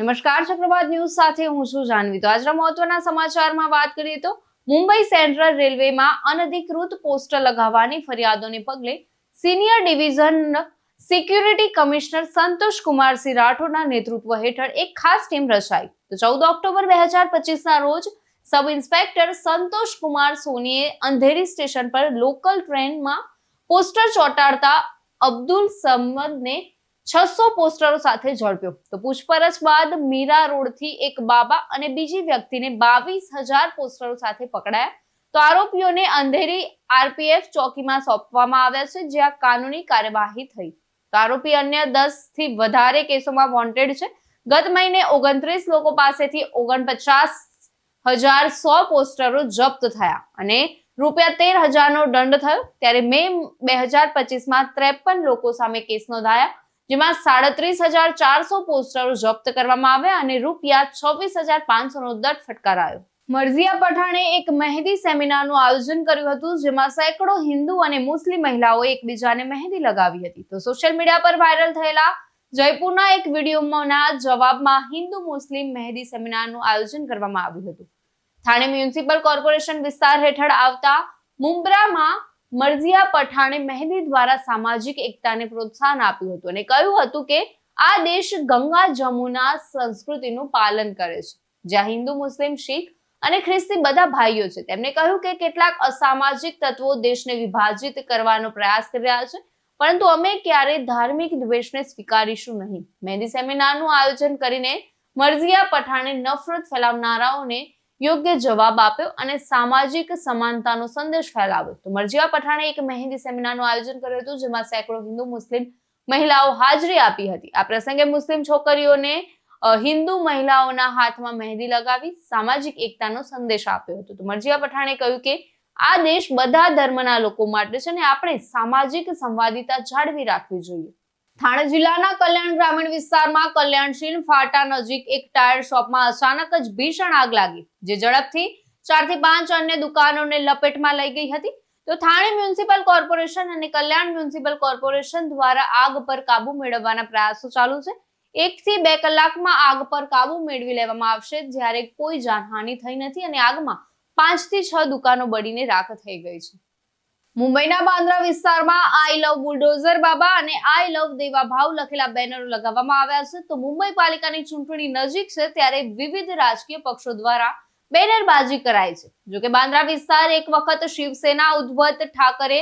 નમસ્કાર, ચક્રવાત ન્યૂઝ સાથે હું છું જાનવી. તો આજના મહત્વના સમાચારમાં વાત કરીએ તો મુંબઈ સેન્ટ્રલ રેલવેમાં અનધિકૃત પોસ્ટર લગાવવાની ફરિયાદોને પગલે senior division security commissioner Santosh Kumar Singh રાઠોડના નેતૃત્વ હેઠળ એક ખાસ ટીમ રચાઈ. તો ચૌદ ઓક્ટોબર બે હજાર પચીસના રોજ સબ ઇન્સ્પેક્ટર સંતોષ કુમાર સોનીએ અંધેરી સ્ટેશન પર લોકલ ટ્રેનમાં પોસ્ટર ચોંટાડતા અબ્દુલ સમદને છસો પોસ્ટરો સાથે ઝડપ્યો. તો પૂછપરછ બાદ મીરા રોડથી એક બાબા અને બીજી વ્યક્તિને બાવીસ હજાર પોસ્ટરો સાથે પકડાયા. તો આરોપીઓને અંધેરી આરપીએફ ચોકીમાં સોંપવામાં આવ્યા છે, જ્યાં કાનૂની કાર્યવાહી થઈ. તો આરોપી અન્ય દસથી વધારે કેસોમાં વોન્ટેડ છે. ગત મહિને ઓગણત્રીસ લોકો પાસેથી ઓગણપચાસ હજાર સો પોસ્ટરો જપ્ત થયા અને રૂપિયા તેર હજારનો દંડ થયો. ત્યારે મે બે હજાર પચીસમાં ત્રેપન લોકો સામે કેસ નોંધાયા. જેમાં સાડત્રીસ હજાર ચારસો પોસ્ટરો જપ્ત કરવામાં આવ્યા અને રૂપિયા છવ્વીસ હજાર પાંચસો નો દંડ ફટકારાયો. મરઝિયા પઠાણે એક મહેંદી સેમિનારનું આયોજન કર્યું હતું, જેમાં સેંકડો હિન્દુ અને મુસ્લિમ મહિલાઓએ એકબીજાને મહેંદી લગાવી હતી. તો સોશિયલ મીડિયા પર વાયરલ થયેલા જયપુરના એક વિડીયોના જવાબમાં હિન્દુ મુસ્લિમ મહેંદી સેમિનારનું આયોજન કરવામાં આવ્યું હતું. થાણે મ્યુનિસિપલ કોર્પોરેશન વિસ્તાર હેઠળ આવતા મુંબ્રામાં મરઝિયા પઠાણે મહેંદી દ્વારા સામાજિક એકતાને પ્રોત્સાહન આપ્યું હતું અને કહ્યું હતું કે આ દેશ ગંગા જમુના સંસ્કૃતિનું પાલન કરે છે. જ્યાં હિન્દુ, મુસ્લિમ, શીખ અને ખ્રિસ્તી બધા ભાઈઓ છે. તેમણે કહ્યું કે કેટલાક અસામાજિક તત્વો દેશને વિભાજિત કરવાનો પ્રયાસ કરી રહ્યા છે, પરંતુ અમે ક્યારેય ધાર્મિક દ્વેષને સ્વીકારીશું નહીં. મહેંદી સેમિનારનું આયોજન કરીને મરઝિયા પઠાણે નફરત ફેલાવનારાઓને યોગ્ય જવાબ આપ્યો અને સામાજિક સમાનતાનો સંદેશ ફેલાવ્યો. તો મરજીયા પઠાણે એક મહેંદી સેમિનારનું આયોજન કર્યું હતું, જેમાં સેંકડો હિન્દુ મુસ્લિમ મહિલાઓ હાજરી આપી હતી. આ પ્રસંગે મુસ્લિમ છોકરીઓને હિન્દુ મહિલાઓના હાથમાં મહેંદી લગાવી સામાજિક એકતાનો સંદેશ આપ્યો હતો. તો મરજીયા પઠાણે કહ્યું કે, આ દેશ બધા ધર્મના લોકો માટે છે અને આપણે સામાજિક સંવાદિતા જાળવી રાખવી જોઈએ. થાણે જિલ્લાના કલ્યાણ ગ્રામીણ વિસ્તારમાં કલ્યાણશીલ ફાટા નજીક એક ટાયર શોપમાં અચાનક જ ભીષણ આગ લાગી, જે ઝડપથી ચારથી પાંચ અન્ય દુકાનોને લપેટમાં લઈ ગઈ હતી. તો થાણે મ્યુનિસિપલ કોર્પોરેશન અને કલ્યાણ મ્યુનિસિપલ કોર્પોરેશન દ્વારા આગ પર કાબુ મેળવવાના પ્રયાસો ચાલુ છે. એક થી બે કલાકમાં આગ પર કાબુ મેળવી લેવામાં આવશે, જ્યારે કોઈ જાનહાનિ થઈ નથી અને આગમાં પાંચથી છ દુકાનો બળીને રાખ થઈ ગઈ છે. મુંબઈના બાંદ્રા વિસ્તારમાં આઈ લવ બુલડોઝર બાબા અને આઈ લવ દેવા ભાવ લખેલા બેનરો લગાવવામાં આવ્યા છે. તો મુંબઈ પાલિકાની ચૂંટણી નજીક છે ત્યારે વિવિધ રાજકીય પક્ષો દ્વારા બેનરબાજી કરાય છે. જોકે બાંદ્રા વિસ્તાર એક વખત શિવસેના ઉદ્ધવ ઠાકરે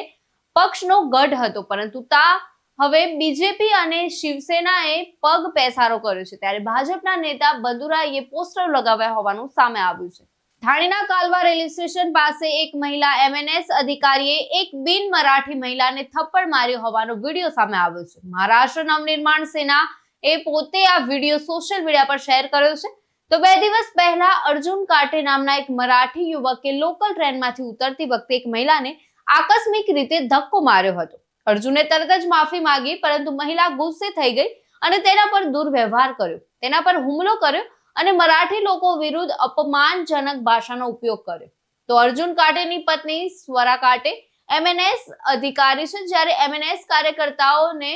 પક્ષનો ગઢ હતો, પરંતુ તા હવે બીજેપી અને શિવસેનાએ પગ પેસારો કર્યો છે. ત્યારે ભાજપના નેતા બંદુરાઈએ પોસ્ટર લગાવ્યા હોવાનું સામે આવ્યું છે. થાણીના કાલવા રેલવે સ્ટેશન પાસે એક મહિલા એમએનએસ અધિકારીએ એક બિન મરાઠી મહિલાને થપ્પડ માર્યો હોવાનો વીડિયો સામે આવ્યો છે. મહારાષ્ટ્ર નવનિર્માણ સેના એ પોતે આ વીડિયો સોશિયલ મીડિયા પર શેર કર્યો છે. તો બે દિવસ પહેલા અર્જુન કાટે નામના એક મરાઠી યુવકે લોકલ ટ્રેનમાંથી ઉતરતી વખતે એક મહિલાને આકસ્મિક રીતે ધક્કો માર્યો હતો. અર્જુને તરત જ માફી માંગી, પરંતુ મહિલા ગુસ્સે થઈ ગઈ અને તેના પર દુર્વ્યવહાર કર્યો. તેના પર હુમલો કર્યો અને મરાઠી લોકો વિરુદ્ધ અપમાનજનક ભાષાનો ઉપયોગ કર્યો. તો અર્જુન કાટેની પત્ની સ્વરા કાટે એમએનએસ અધિકારી છે. જ્યારે એમએનએસ કાર્યકર્તાઓને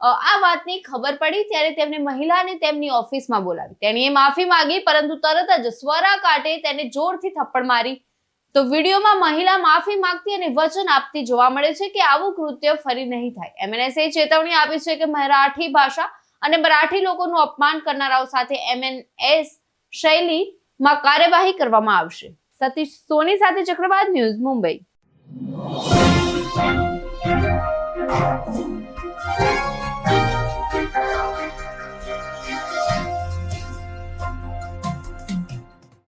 આ વાતની ખબર પડી ત્યારે તેમને મહિલાને તેમની ઓફિસમાં બોલાવી. તેણીએ માફી માંગી, પરંતુ તરત જ સ્વરા કાટે તેને જોરથી થપ્પડ મારી. તો વિડીયોમાં મહિલા માફી માંગતી અને વચન આપતી જોવા મળે છે કે આવું કૃત્ય ફરી નહીં થાય. એમએનએસે ચેતવણી આપી છે કે મરાઠી ભાષા અને મરાઠી લોકોનું અપમાન કરનારાઓ સાથે એમએનએસ શૈલીમાં કાર્યવાહી કરવામાં આવશે. સતીશ સોની સાથે ચક્રવાત ન્યૂઝ, મુંબઈ.